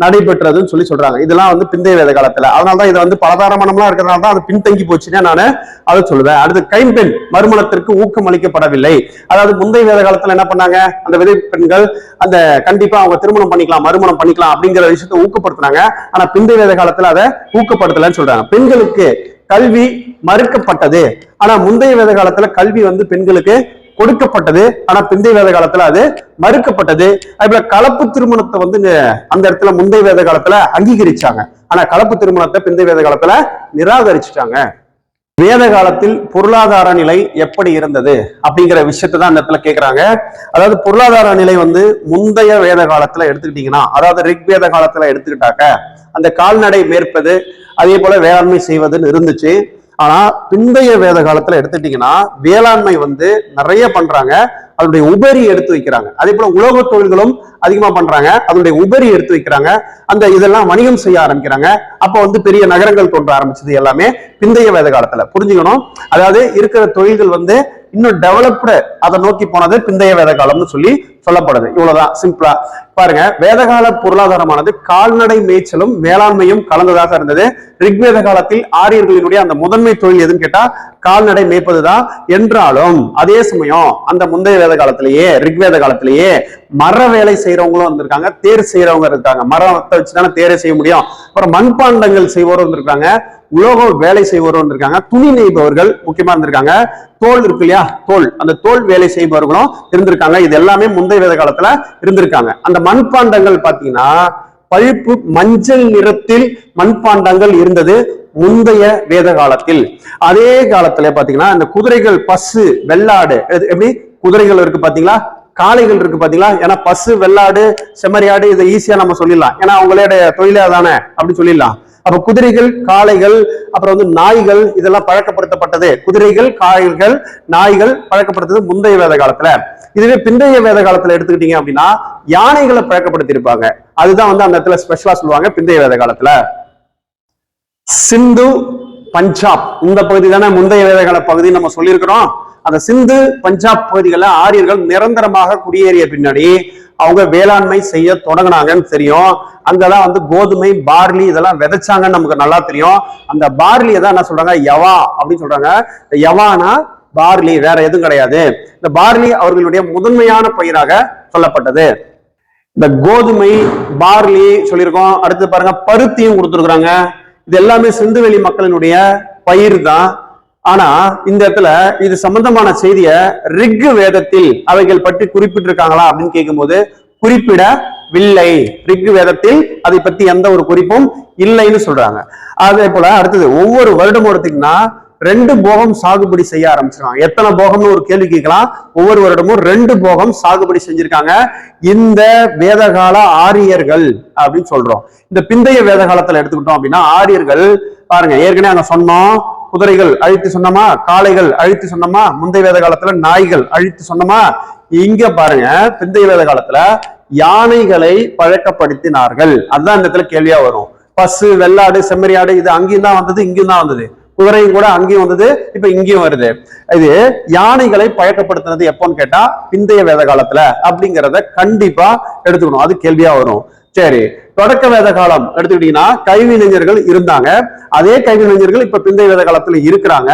நடைபெற்றதுன்னு சொல்லி சொல்றாங்க. இதெல்லாம் வந்து பிந்தைய வேத காலத்துல. அதனாலதான் இது வந்து பலதார மனம்லாம் இருக்கிறதுனால தான் அது பின்தங்கி போச்சுன்னா நான் அதை சொல்லுவேன். அடுத்து கைம்பெண் மறுமணத்திற்கு ஊக்கம் அளிக்கப்படவில்லை. அதாவது முந்தைய வேத காலத்துல என்ன பண்ணாங்க? அந்த விதை பெண்கள் அந்த கண்டிப்பா அவங்க திருமணம் பண்ணிக்கலாம் மறுமணம் பண்ணிக்கலாம் அப்படிங்கிற விஷயத்தை ஊக்கப்படுத்துனாங்க. ஆனா பிந்தைய வேத காலத்துல அதை ஊக்கப்படுத்தலன்னு சொல்றாங்க. பெண்களுக்கு கல்வி மறுக்கப்பட்டது. ஆனா முந்தைய வேத காலத்துல கல்வி வந்து பெண்களுக்கு கொடுக்கப்பட்டது. ஆனா பிந்தைய வேத காலத்துல அது மறுக்கப்பட்டது. அதுபோல கலப்பு திருமணத்தை வந்து அந்த இடத்துல முந்தைய வேத காலத்துல அங்கீகரிச்சாங்க. ஆனா கலப்பு திருமணத்தை பிந்தைய வேத காலத்துல நிராகரிச்சுட்டாங்க. வேத காலத்தில் பொருளாதார நிலை எப்படி இருந்தது அப்படிங்கிற விஷயத்தை தான் அந்த இடத்துல கேக்குறாங்க. அதாவது பொருளாதார நிலை வந்து முந்தைய வேத காலத்துல எடுத்துக்கிட்டீங்கன்னா அதாவது ரிக் வேத காலத்துல எடுத்துக்கிட்டாக்க அந்த கால்நடை மேற்பது அதே போல வேளாண்மை செய்வதுன்னு இருந்துச்சு. ஆனா பிந்தைய வேத காலத்துல எடுத்துட்டீங்கன்னா வேளாண்மை வந்து நிறைய பண்றாங்க. அதனுடைய உபரி எடுத்து வைக்கிறாங்க. அதே போல உலோக தொழில்களும் அதிகமா பண்றாங்க. அதனுடைய உபரி எடுத்து வைக்கிறாங்க. அந்த இதெல்லாம் வணிகம் செய்ய ஆரம்பிக்கிறாங்க. அப்ப வந்து பெரிய நகரங்கள் தோன்ற ஆரம்பிச்சது எல்லாமே பிந்தைய வேத காலத்துல. புரிஞ்சுக்கணும்? அதாவது இருக்கிற தொழில்கள் வந்து இன்னும் டெவலப்டு அதை நோக்கி போனது பிந்தைய வேத காலம்னு சொல்லி சொல்லப்படுது. இவ்வளவுதான். சிம்பிளா பாருங்க. வேதகால பொருளாதாரமானது கால்நடை மேய்ச்சலும் வேளாண்மையும் கலந்ததாக இருந்தது. ரிக்வேத காலத்தில் ஆரியர்களினுடைய அந்த முதன்மை தொழில் எதுன்னு கேட்டா கால்நடை மேய்ப்பதுதான் என்றாலும் அதே சமயம் அந்த முந்தைய வேத காலத்திலேயே ரிக்வேத காலத்திலேயே மர வேலை செய்யறவங்களும் வந்திருக்காங்க தேர் செய்யறவங்க இருக்காங்க. மரத்தை வச்சுதானே தேரை செய்ய முடியும். அப்புறம் மண்பாண்டங்கள் செய்வோரும் வந்திருக்காங்க உலோக வேலை செய்வோரும் வந்திருக்காங்க துணி நெய்பவர்கள் முக்கியமா இருந்திருக்காங்க தோல் இருக்கு இல்லையா? தோல். அந்த தோல் வேலை செய்பவர்களும் இருந்திருக்காங்க. இது எல்லாமே முந்தைய வேத காலத்துல இருந்திருக்காங்க. அந்த மண்பாண்டங்கள் பாத்தீங்கன்னா பழுப்பு மஞ்சள் நிறத்தில் மண்பாண்டங்கள் இருந்தது முந்தைய வேத காலத்தில் அதே காலத்துல பாத்தீங்கன்னா இந்த குதிரைகள் பசு வெள்ளாடு எப்படி? குதிரைகள் இருக்கு பாத்தீங்களா? காளைகள் இருக்கு பாத்தீங்களா? ஏன்னா பசு வெள்ளாடு செம்மறியாடு இதை ஈஸியா நம்ம சொல்லிடலாம். ஏன்னா அவங்களோட தொழிலே தானே அப்படி சொல்லிடலாம். அப்ப குதிரைகள் காளைகள் அப்புறம் வந்து நாய்கள் இதெல்லாம் பழக்கப்படுத்தப்பட்டது. குதிரைகள் காய்கள் நாய்கள் பழக்கப்படுத்தது முந்தைய வேத காலத்துல இதுவே பிந்தைய வேத காலத்துல எடுத்துக்கிட்டீங்க அப்படின்னா யானைகளை பழக்கப்படுத்தி இருப்பாங்க அதுதான் வந்து அந்த இடத்துல ஸ்பெஷலா சொல்லுவாங்க பிந்தைய வேத காலத்துல சிந்து பஞ்சாப். இந்த பகுதி தானே முந்தைய வேதகால பகுதி நம்ம சொல்லியிருக்கிறோம். அந்த சிந்து பஞ்சாப் பகுதிகளில் ஆரியர்கள் நிரந்தரமாக குடியேறிய பின்னாடி அவங்க வேளாண்மை செய்ய தொடங்கினாங்கன்னு தெரியும். அங்கதான் வந்து கோதுமை பார்லி இதெல்லாம் விதைச்சாங்கன்னு நமக்கு நல்லா தெரியும். அந்த பார்லியை தான் என்ன சொல்றாங்க? யவா அப்படின்னு சொல்றாங்க. யவானா பார்லி வேற எதுவும் கிடையாது. இந்த பார்லி அவர்களுடைய முதன்மையான பயிராக சொல்லப்பட்டது. இந்த கோதுமை பார்லி சொல்லியிருக்கோம். அடுத்து பாருங்க பருத்தியும் கொடுத்துருக்குறாங்க. இது எல்லாமே சிந்துவெளி மக்களினுடைய பயிர் தான் ஆனா இந்த இடத்துல இது சம்பந்தமான செய்திய ரிக் வேதத்தில் அவைகள் பற்றி குறிப்பிட்டிருக்காங்களா அப்படின்னு கேட்கும்போது குறிப்பிடவில்லை. ரிக் வேதத்தில் அதை பத்தி எந்த ஒரு குறிப்பும் இல்லைன்னு சொல்றாங்க. அதே போல அடுத்தது ஒவ்வொரு வருடம் எடுத்தீங்கன்னா ரெண்டு போகம் சாகுபடி செய்ய ஆரம்பிச்சிருக்காங்க. எத்தனை போகம்னு ஒரு கேள்வி கேட்கலாம். ஒவ்வொரு வருடமும் ரெண்டு போகம் சாகுபடி செஞ்சிருக்காங்க. இந்த வேதகால ஆரியர்கள் அப்படின்னு சொல்றோம். இந்த பிந்தைய வேத காலத்துல எடுத்துக்கிட்டோம் அப்படின்னா ஆரியர்கள் பாருங்க ஏற்கனவே அங்க சொன்னோம். குதிரைகள் அழித்து சொன்னோமா? காளைகள் அழித்து சொன்னோமா? முந்தைய வேத காலத்துல நாய்கள் அழித்து சொன்னோமா? இங்க பாருங்க பிந்தைய வேத காலத்துல யானைகளை பழக்கப்படுத்தினார்கள். அதுதான் இந்த இடத்துல கேள்வியா வரும். பசு வெள்ளாடு செம்மறியாடு இது அங்கேயும் தான் வந்தது இங்கேயும் தான் வந்தது. குதிரையும் கூட அங்கேயும் வந்தது இப்ப இங்கேயும் வருது. இது யானைகளை பழக்கப்படுத்தினது எப்போன்னு கேட்டா பிந்தைய வேத காலத்துல அப்படிங்கிறத கண்டிப்பா எடுத்துக்கணும். அது கேள்வியா வரும். சரி தொடக்க வேத காலம் எடுத்துக்கிட்டீங்கன்னா கைவினைஞர்கள் இருந்தாங்க. அதே கைவினைஞர்கள் இப்ப பிந்தைய வேத காலத்துல இருக்கிறாங்க.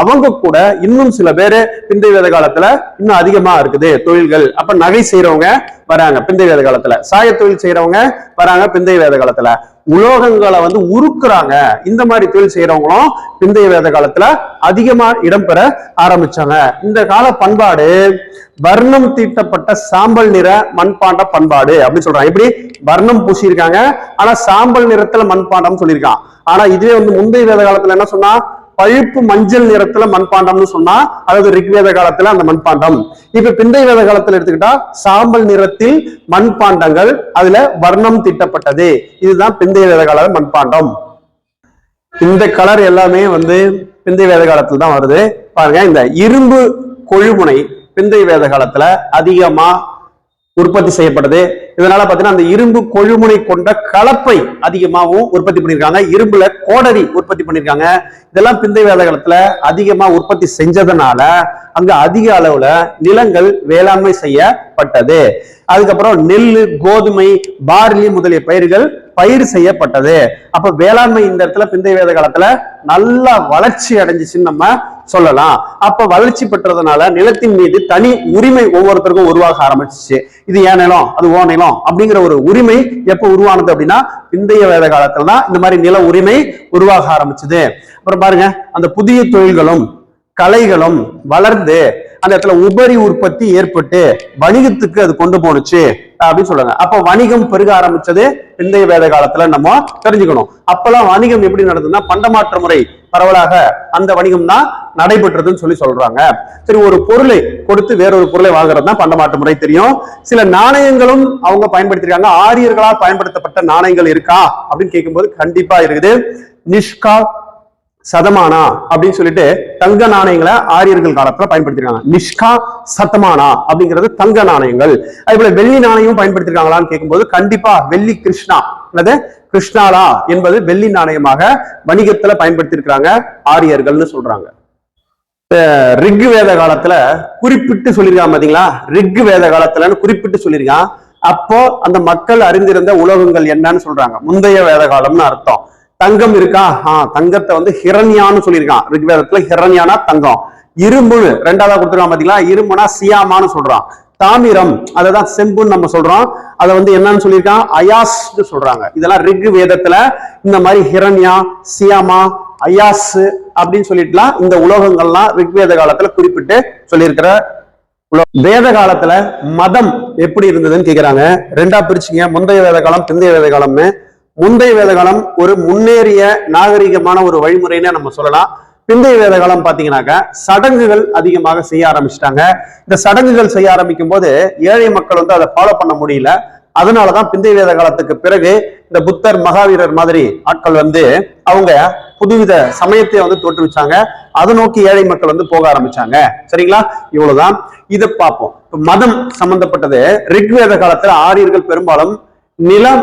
அவங்க கூட இன்னும் சில பேரு பிந்தைய வேத காலத்துல இன்னும் அதிகமா இருக்குது. தொழில்கள். அப்ப நகை செய்யறவங்க வராங்க பிந்தைய வேத காலத்துல. சாய தொழில் செய்யறவங்க வராங்க பிந்தைய வேத காலத்துல. உலோகங்களை வந்து உருக்குறாங்க. இந்த மாதிரி தொழில் செய்யறவங்களும் பிந்தைய வேத காலத்துல அதிகமா இடம்பெற ஆரம்பிச்சாங்க. இந்த கால பண்பாடு வர்ணம் தீட்டப்பட்ட சாம்பல் நிற மண்பாண்ட பண்பாடு அப்படின்னு சொல்றாங்க. எப்படி? வர்ணம் சொல்லியிருக்காங்க. ஆனா சாம்பல் நிறத்துல மண்பாண்டம்னு சொல்லியிருக்கான். ஆனா இதுவே வந்து முந்தைய வேத காலத்துல என்ன சொன்னா? பழுப்பு மஞ்சள் நிறத்துல மண்பாண்டம்னு சொன்னா அதாவது ரிக்வேத காலத்துல அந்த மண்பாண்டம். இப்ப பிந்தைய வேத காலத்துல எடுத்துக்கிட்டா சாம்பல் நிறத்தில் மண்பாண்டங்கள் அதுல வர்ணம் தீட்டப்பட்டது. இதுதான் பிந்தைய வேத கால மண்பாண்டம். இந்த கலர் எல்லாமே வந்து பிந்தைய வேத காலத்துல தான் வருது. பாருங்க இந்த இரும்பு கொழுமுனை பிந்தைய வேத காலத்துல அதிகமா உற்பத்தி செய்யப்படுது இதனால பாத்தீங்கன்னா அந்த இரும்பு கொழுமுனை கொண்ட கலப்பை அதிகமாகவும் உற்பத்தி பண்ணியிருக்காங்க. இரும்புல கோடரி உற்பத்தி பண்ணியிருக்காங்க. இதெல்லாம் பிந்தைய வேத காலத்துல அதிகமா உற்பத்தி செஞ்சதுனால அங்க அதிக அளவுல நிலங்கள் வேளாண்மை செய்யப்பட்டது. அதுக்கப்புறம் நெல் கோதுமை பார்லி முதலிய பயிர்கள் பயிர் செய்யப்பட்டது. அப்ப வேளாண்மை இந்த இடத்துல பிந்தைய வேத காலத்துல நல்லா வளர்ச்சி அடைஞ்சிச்சுன்னு நம்ம சொல்லலாம். அப்ப வளர்ச்சி பெற்றதுனால நிலத்தின் மீது தனி உரிமை ஒவ்வொருத்தருக்கும் உருவாக ஆரம்பிச்சிச்சு. இது ஏன் நிலம்? அது ஓ நிலம் அப்படிங்கிற ஒரு உரிமை எப்ப உருவானது அப்படின்னா பிந்தைய வேத காலத்துல தான் இந்த மாதிரி நில உரிமை உருவாக ஆரம்பிச்சது. அப்புறம் பாருங்க அந்த புதிய தொழில்களும் கலைகளும் வளர்ந்து அந்த இடத்துல உபரி உற்பத்தி ஏற்பட்டு வணிகத்துக்கு அது கொண்டு போணுச்சு அப்படின்னு சொல்றாங்க. அப்ப வணிகம் பெருக ஆரம்பிச்சது பிந்தைய வேத காலத்துல நம்ம தெரிஞ்சுக்கணும். அப்பெல்லாம் வணிகம் எப்படி நடந்ததுன்னா பண்டமாற்ற முறை பரவலாக அந்த வணிகம் தான் நடைபெற்றதுன்னு சொல்லி சொல்றாங்க. சரி ஒரு பொருளை கொடுத்து வேறொரு பொருளை வாங்குறது தான் பண்டமாற்று முறை தெரியும். சில நாணயங்களும் அவங்க பயன்படுத்திருக்காங்க ஆரியர்களால் பயன்படுத்தப்பட்ட நாணயங்கள் இருக்கா அப்படின்னு கேட்கும்போது கண்டிப்பா இருக்குது. நிஷ்கா சதமானா அப்படின்னு சொல்லிட்டு தங்க நாணயங்களை ஆரியர்கள் காலத்துல பயன்படுத்திருக்காங்க. நிஷ்கா சதமானா அப்படிங்கிறது தங்க நாணயங்கள். அதே போல வெள்ளி நாணயம் பயன்படுத்திருக்காங்களான்னு கேட்கும்போது கண்டிப்பா வெள்ளி கிருஷ்ணா. அல்லது கிருஷ்ணாலா என்பது வெள்ளி நாணயமாக வணிகத்துல பயன்படுத்தியிருக்கிறாங்க ஆரியர்கள்னு சொல்றாங்க. ரிக் வேத காலத்துல குறிப்பிட்டு சொல்லியிருக்கான் பாத்தீங்களா? ரிக் வேத காலத்துலன்னு குறிப்பிட்டு சொல்லியிருக்கான். அப்போ அந்த மக்கள் அறிந்திருந்த உலோகங்கள் என்னன்னு சொல்றாங்க. முந்தைய வேத காலம்னு அர்த்தம். தங்கம் இருக்கா? ஆஹ் தங்கத்தை வந்து ஹிரண்யான்னு சொல்லியிருக்கான். ரிக்வேதத்துல ஹிரண்யானா தங்கம். இரும்பு ரெண்டாவதா கொடுத்துருக்கான் பாத்தீங்களா? இரும்புனா சியாமான்னு சொல்றான். தாமிரம் அததான் செம்புன்னு நம்ம சொல்றோம். அதை வந்து என்னன்னு சொல்லியிருக்கான்? அயாஸ்னு சொல்றாங்க. இதெல்லாம் ரிக் வேதத்துல இந்த மாதிரி ஹிரண்யா சியாமா அயாஸ் அப்படின்னு சொல்லிட்டுலாம் இந்த உலோகங்கள்லாம் ரிக்வேத காலத்துல குறிப்பிட்டு சொல்லியிருக்கிற உலோ- வேத காலத்துல மதம் எப்படி இருந்ததுன்னு கேக்குறாங்க. ரெண்டா பிரிச்சுங்க முந்தைய வேத காலம் பிந்தைய வேத காலம்னு முந்தைய வேதகாலம் ஒரு முன்னேறிய நாகரிகமான ஒரு வழிமுறைன்னு நம்ம சொல்லலாம். பிந்தைய வேதகாலம் பாத்தீங்கன்னாக்க சடங்குகள் அதிகமாக செய்ய ஆரம்பிச்சிட்டாங்க. இந்த சடங்குகள் செய்ய ஆரம்பிக்கும் போது ஏழை மக்கள் வந்து அதை ஃபாலோ பண்ண முடியல. அதனாலதான் பிந்தைய வேத காலத்துக்கு பிறகு இந்த புத்தர் மகாவீரர் மாதிரி ஆட்கள் வந்து அவங்க புதுவித சமயத்தை வந்து தோற்றுவிச்சாங்க. அதை நோக்கி ஏழை மக்கள் வந்து போக ஆரம்பிச்சாங்க. சரிங்களா? இவ்வளவுதான். இதை பார்ப்போம். மதம் சம்பந்தப்பட்டது. ரிக்வேத காலத்துல ஆரியர்கள் பெரும்பாலும் நிலம்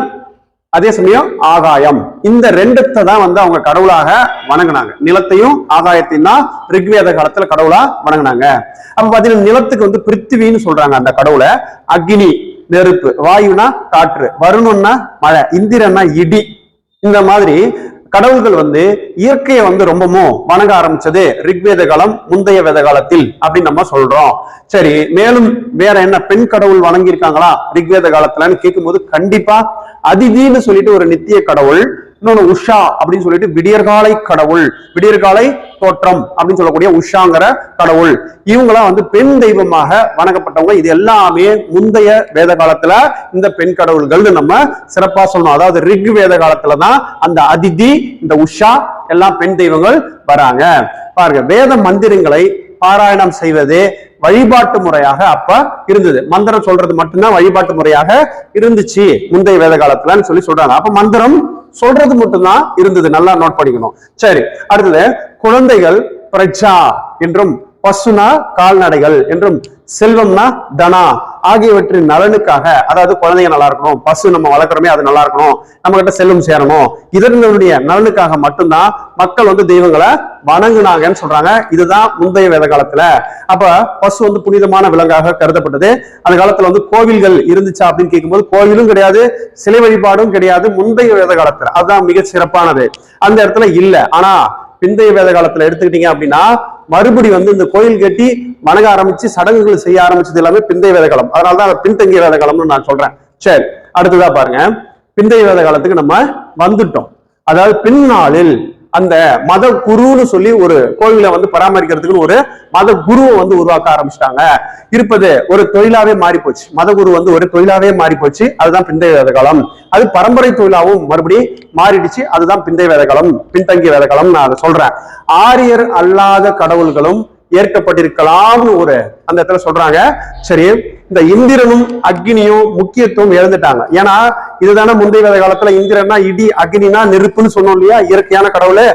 அதே சமயம் ஆகாயம். இந்த ரெண்டுத்தை தான் வந்து அவங்க கடவுளாக வணங்கினாங்க. நிலத்தையும் ஆகாயத்தையும் தான் ரிக்வேத காலத்துல கடவுளா வணங்கினாங்க. அப்ப பாத்தீங்கன்னா நிலத்துக்கு வந்து பிருத்திவின்னு சொல்றாங்க அந்த கடவுளை. அக்னி நெருப்பு வாயுனா காற்று வருணம்னா மழை இந்திரன்னா இடி. இந்த மாதிரி கடவுள்கள் வந்து இயற்கையை வந்து ரொம்பவும் வணங்க ஆரம்பிச்சது ரிக்வேத காலம் முந்தைய வேத காலத்தில் அப்படின்னு நம்ம சொல்றோம். சரி மேலும் வேற என்ன பெண் கடவுள் வணங்கியிருக்காங்களா ரிக்வேத காலத்துலன்னு கேட்கும்போது கண்டிப்பா அதிதின்னு சொல்லிட்டு ஒரு நித்திய கடவுள் இன்னொன்னு உஷா அப்படின்னு சொல்லிட்டு விடியற்காலை கடவுள் விடியற்காலை தோற்றம் அப்படின்னு சொல்லக்கூடிய உஷாங்கிற கடவுள். இவங்களாம் வந்து பெண் தெய்வமாக வணங்கப்பட்டவங்க. இது எல்லாமே முந்தைய வேத காலத்துல இந்த பெண் கடவுள்கள்னு நம்ம சிறப்பா சொல்லணும். அதாவது ரிக் வேத காலத்துல தான் அந்த அதிதி இந்த உஷா எல்லாம் பெண் தெய்வங்கள் வராங்க. பாருங்க வேத மந்திரங்களை பாராயணம் செய்வது வழிபாட்டு முறையாக அப்ப இருந்தது. மந்திரம் சொல்றது மட்டும்தான் வழிபாட்டு முறையாக இருந்துச்சு முந்தைய வேத காலத்துலன்னு சொல்லி சொல்றாங்க. அப்ப மந்திரம் சொல்றது மட்டும்தான் இருந்தது. நல்லா நோட் பண்ணிக்கணும். சரி அடுத்தது குழந்தைகள் பிரஜா என்றும் பசுனா கால்நடைகள் என்றும் செல்வம்னா தனா ஆகியவற்றின் நலனுக்காக அதாவது குழந்தைங்க நல்லா இருக்கணும் பசு நம்ம வளர்க்குறோமே அது நல்லா இருக்கணும் நம்ம கிட்ட செல்வம் சேரணும் இதனுடைய நலனுக்காக மட்டும்தான் மக்கள் வந்து தெய்வங்களை வணங்குனாங்கன்னு சொல்றாங்க. இதுதான் முந்தைய வேத காலத்துல. அப்ப பசு வந்து புனிதமான விலங்காக கருதப்பட்டது. அந்த காலத்துல வந்து கோவில்கள் இருந்துச்சா அப்படின்னு கேட்கும்போது கோவிலும் கிடையாது சிலை வழிபாடும் கிடையாது முந்தைய வேத காலத்துல. அதுதான் மிக சிறப்பானது அந்த இடத்துல இல்லை. ஆனா பிந்தைய வேத காலத்துல எடுத்துக்கிட்டீங்க அப்படின்னா மறுபடி வந்து இந்த கோயில் கட்டி வணங்க ஆரம்பிச்சு சடங்குகள் செய்ய ஆரம்பிச்சது எல்லாமே பிந்தைய வேத காலம் அதனாலதான் அதை பின்தங்கிய வேத காலம்னு நான் சொல்றேன். சரி அடுத்ததா பாருங்க. பிந்தைய வேத காலத்துக்கு நம்ம வந்துட்டோம். அதாவது பின்னாளில் அந்த மத குருன்னு சொல்லி ஒரு கோவிலை வந்து பராமரிக்கிறதுக்குன்னு ஒரு மத குருவை வந்து உருவாக்க ஆரம்பிச்சிட்டாங்க. இருப்பது ஒரு தொழிலாவே மாறி போச்சு மத குரு வந்து ஒரு தொழிலாவே மாறி போச்சு அதுதான் பிந்தைய வேத காலம் அது பரம்பரை தொழிலாவும் மறுபடி மாறிடுச்சு. அதுதான் பிந்தைய வேத காலம் பின்தங்கிய வேத காலம் நான் அதை சொல்றேன். ஆரியர் அல்லாத கடவுள்களும் ஏற்கப்பட்டிருக்கலாம்னு ஒரு அந்த இடத்துல சொல்றாங்க. சரி இந்த இந்திரனும் அக்னியும் முக்கியத்துவம் இழந்துட்டாங்க. ஏன்னா இதுதானே முந்தைய வேத காலத்துல இந்திரனா இடி அக்னினா நெருப்புன்னு சொன்னோம் இல்லையா? இயற்கையான கடவுளு.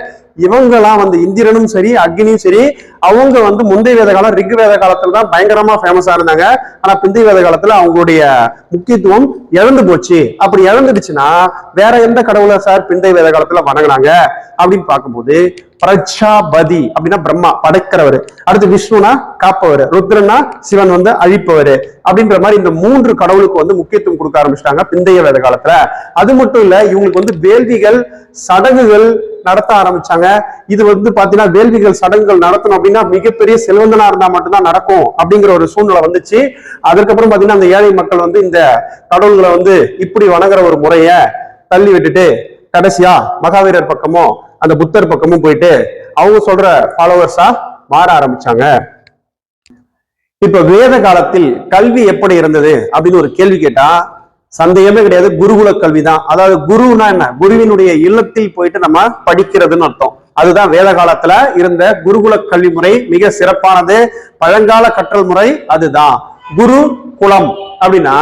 இவங்கெல்லாம் வந்து இந்திரனும் சரி அக்னியும் சரி அவங்க வந்து முந்தைய வேத காலம் ரிக் வேத காலத்துல தான் பயங்கரமா ஃபேமஸா இருந்தாங்க. ஆனா பிந்தைய வேத காலத்துல அவங்களுடைய முக்கியத்துவம் இழந்து போச்சு. அப்படி இழந்துடுச்சுன்னா வேற எந்த கடவுளை சார் பிந்தைய வேத காலத்துல வணங்குனாங்க அப்படின்னு பார்க்கும்போது பிரஜாபதி அப்படின்னா பிரம்மா படைக்கிறவர். அடுத்து விஷ்ணுனா காப்பவர். ருத்ரனா சிவன் வந்து அழிப்பவர். அப்படின்ற மாதிரி இந்த மூன்று கடவுளுக்கு வந்து முக்கியத்துவம் கொடுக்க ஆரம்பிச்சிட்டாங்க பிந்தைய வேத காலத்துல. அது மட்டும் இல்ல இவங்களுக்கு வந்து வேள்விகள் சடங்குகள் நடத்த ஆரம்பிச்சாங்க. இது வந்து பாத்தீங்கன்னா வேள்விகள் சடங்குகள் நடத்தணும் அப்படின்னா மிகப்பெரிய செல்வந்தனா இருந்தா மட்டும்தான் நடக்கும் அப்படிங்கிற ஒரு சூழ்நிலை வந்துச்சு. அதுக்கப்புறம் பாத்தீங்கன்னா அந்த ஏழை மக்கள் வந்து இந்த கடவுள்களை வந்து இப்படி வணங்குற ஒரு முறைய தள்ளி விட்டுட்டு கடைசியா மகாவீரர் பக்கமும் அந்த புத்தர் பக்கமும் போயிட்டு அவங்க சொல்ற ஃபாலோவர்ஸா மாற ஆரம்பிச்சாங்க. இப்ப வேத காலத்தில் கல்வி எப்படி இருந்தது அப்படின்னு ஒரு கேள்வி கேட்டா சந்தேகமே கிடையாது. குருகுல கல்வி தான் அதாவது குருனா என்ன? குருவினுடைய இல்லத்தில் போயிட்டு நம்ம படிக்கிறதுன்னு அர்த்தம். அதுதான் வேத காலத்துல இருந்த குருகுல கல்வி முறை மிக சிறப்பானது. பழங்கால கற்றல் முறை அதுதான். குரு குலம் அப்படின்னா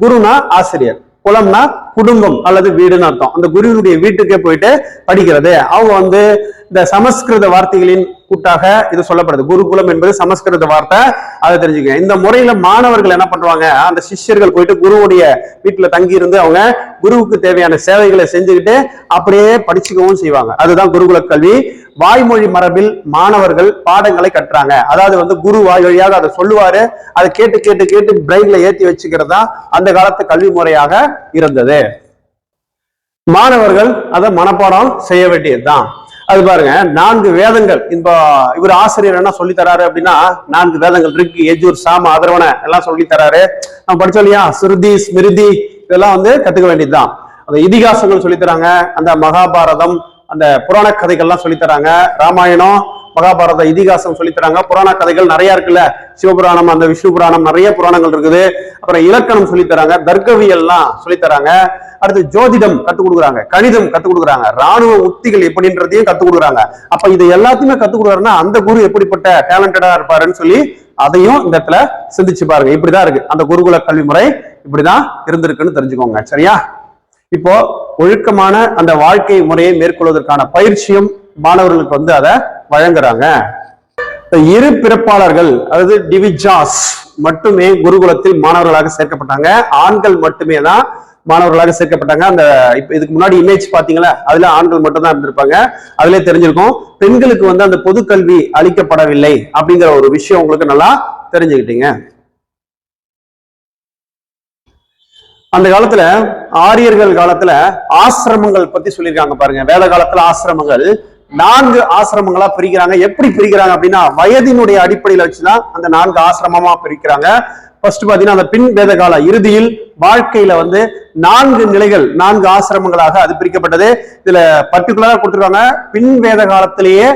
குருனா ஆசிரியர். குலம்னா குடும்பம் அல்லது வீடுன்னு அர்த்தம். அந்த குருவினுடைய வீட்டுக்கே போயிட்டு படிக்கிறது. அவங்க வந்து இந்த சமஸ்கிருத வார்த்தைகளின் கூட்டாக இது சொல்லப்படுது. குருகுலம் என்பது சமஸ்கிருத வார்த்தை. அதை தெரிஞ்சுக்க இந்த முறையில மாணவர்கள் என்ன பண்ணுவாங்க அந்த சிஷ்யர்கள் போயிட்டு குருவுடைய வீட்டுல தங்கி இருந்து அவங்க குருவுக்கு தேவையான சேவைகளை செஞ்சுக்கிட்டு அப்படியே படிச்சுக்கவும் செய்வாங்க. அதுதான் குருகுல கல்வி. வாய்மொழி மரபில் மாணவர்கள் பாடங்களை கட்டுறாங்க அதாவது வந்து குரு வாய் வழியாக அதை சொல்லுவாரு. அதை கேட்டு கேட்டு கேட்டு பிரெயின்ல ஏற்றி வச்சுக்கிறதா தான் அந்த காலத்து கல்வி முறையாக இருந்தது. மாணவர்கள் அதை மனப்பாடம் செய்ய வேண்டியதுதான். அது பாருங்க நான்கு வேதங்கள். இந்த இவர் ஆசிரியர் என்ன சொல்லி தராரு அப்படின்னா நான்கு வேதங்கள் இருக்கு. எஜூர் சாம அதர்வன எல்லாம் சொல்லி தராரு. நம்ம படிச்சோம் இல்லையா? ஸ்ருதி ஸ்மிருதி இதெல்லாம் வந்து கத்துக்க வேண்டியதுதான். அந்த இதிகாசங்கள் சொல்லித்தராங்க அந்த மகாபாரதம் அந்த புராண கதைகள்லாம் சொல்லித்தராங்க. ராமாயணம் மகாபாரத இதிகாசம் சொல்லித் தராங்க புராண கதைகள் நிறைய இருக்குல்ல. சிவபுராணம் அந்த விஷ்ணு புராணம் நிறைய புராணங்கள் இருக்குது. அப்புறம் இலக்கணம் சொல்லித் தராங்க தர்க்கவியல்லாம் சொல்லித்தராங்க. அடுத்து ஜோதிடம் கத்துக் கொடுக்குறாங்க கணிதம் கத்துக் கொடுக்குறாங்க ராணுவ உத்திகள் எப்படின்றதையும் கத்துக் கொடுக்குறாங்க. அப்ப இது எல்லாத்தையுமே கத்துக் கொடுக்குறாருன்னா அந்த குரு எப்படிப்பட்ட டேலண்டடா இருப்பாருன்னு சொல்லி அதையும் இந்த இடத்துல சிந்திச்சு பாருங்க. இப்படிதான் இருக்கு. அந்த குருகுல கல்வி முறை இப்படிதான் இருந்திருக்குன்னு தெரிஞ்சுக்கோங்க. சரியா? இப்போ ஒழுக்கமான அந்த வாழ்க்கை முறையை மேற்கொள்வதற்கான பயிற்சியும் மாணவர்களுக்கு வந்து அதை வழங்குறாங்க. இரு பிறப்பாளர்கள் அதாவது டிவிஜாஸ் மட்டுமே குருகுலத்தில் மாணவர்களாக சேர்க்கப்பட்டாங்க. ஆண்கள் மட்டுமே தான் மாணவர்களாக சேர்க்கப்பட்டாங்க. அந்த இப்போ இதுக்கு முன்னாடி இமேஜ் பாத்தீங்களா அதுல ஆண்கள் மட்டும் தான் இருந்திருப்பாங்க. அதுல தெரிஞ்சிருக்கும். பெண்களுக்கு வந்து அந்த பொது கல்வி அளிக்கப்படவில்லை அப்படிங்கிற ஒரு விஷயம் உங்களுக்கு நல்லா தெரிஞ்சுக்கிட்டீங்க. அந்த காலத்துல ஆரியர்கள் காலத்துல ஆசிரமங்கள் பத்தி சொல்லியிருக்காங்க பாருங்க. வேத காலத்துல ஆசிரமங்கள் நான்கு ஆசிரமங்களா பிரிக்கிறாங்க. எப்படி பிரிக்கிறாங்க அப்படின்னா வயதினுடைய அடிப்படையில வச்சுதான் அந்த நான்கு ஆசிரமமா பிரிக்கிறாங்க. ஃபர்ஸ்ட் பாத்தீங்கன்னா அந்த பின் வேத கால இறுதியில் வாழ்க்கையில வந்து நான்கு நிலைகள் நான்கு ஆசிரமங்களாக அது பிரிக்கப்பட்டது. இதுல பர்டிகுலரா கொடுத்துருக்காங்க பின் வேத காலத்திலேயே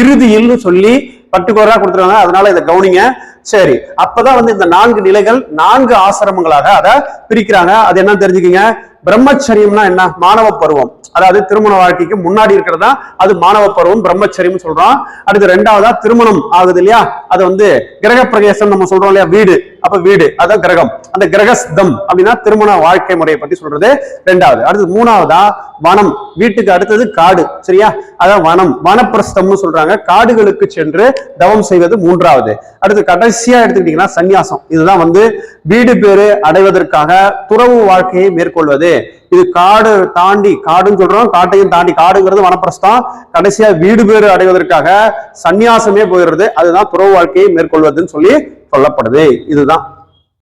இறுதியில்னு சொல்லி பர்டிகுலரா கொடுத்துருக்காங்க. அதனால இதை கவனிங்க. சரி அப்பதான் வந்து இந்த நான்கு நிலைகள் நான்கு ஆசிரமங்களாக அதை பிரிக்கிறாங்க. அது என்ன தெரிஞ்சுக்கீங்க. பிரம்மச்சரியம்னா என்ன? மாணவ பருவம். அதாவது திருமண வாழ்க்கைக்கு முன்னாடி இருக்கிறதா? அது மாணவ பருவம் பிரம்மச்சரியம் சொல்றோம். அடுத்து ரெண்டாவதா திருமணம் ஆகுது இல்லையா? அது வந்து கிரக பிரவேசம் நம்ம சொல்றோம் இல்லையா? வீடு. அப்ப வீடு அதான் கிரகம். அந்த கிரகஸ்தம் அப்படின்னா திருமண வாழ்க்கை முறையை பத்தி சொல்றது ரெண்டாவது. அடுத்தது மூணாவதா வனம். வீட்டுக்கு அடுத்தது காடு சரியா? அதான் வனம். வனப்பிரஸ்தம்னு சொல்றாங்க. காடுகளுக்கு சென்று தவம் செய்வது மூன்றாவது. அடுத்து கடைசியா எடுத்துக்கிட்டீங்கன்னா சன்னியாசம் இதுதான் வந்து வீடு பேரு அடைவதற்காக துறவு வாழ்க்கையை மேற்கொள்வது. இது காடு தாண்டி காடுன்னு சொல்றோம் காட்டையும் தாண்டி காடுங்கிறது வனப்பிரஸ்தம். கடைசியா வீடு பேரு அடைவதற்காக சன்னியாசமே போயிடுறது. அதுதான் துறவு வாழ்க்கையை மேற்கொள்வதுன்னு சொல்லி சொல்லப்படுது. இதுதான்.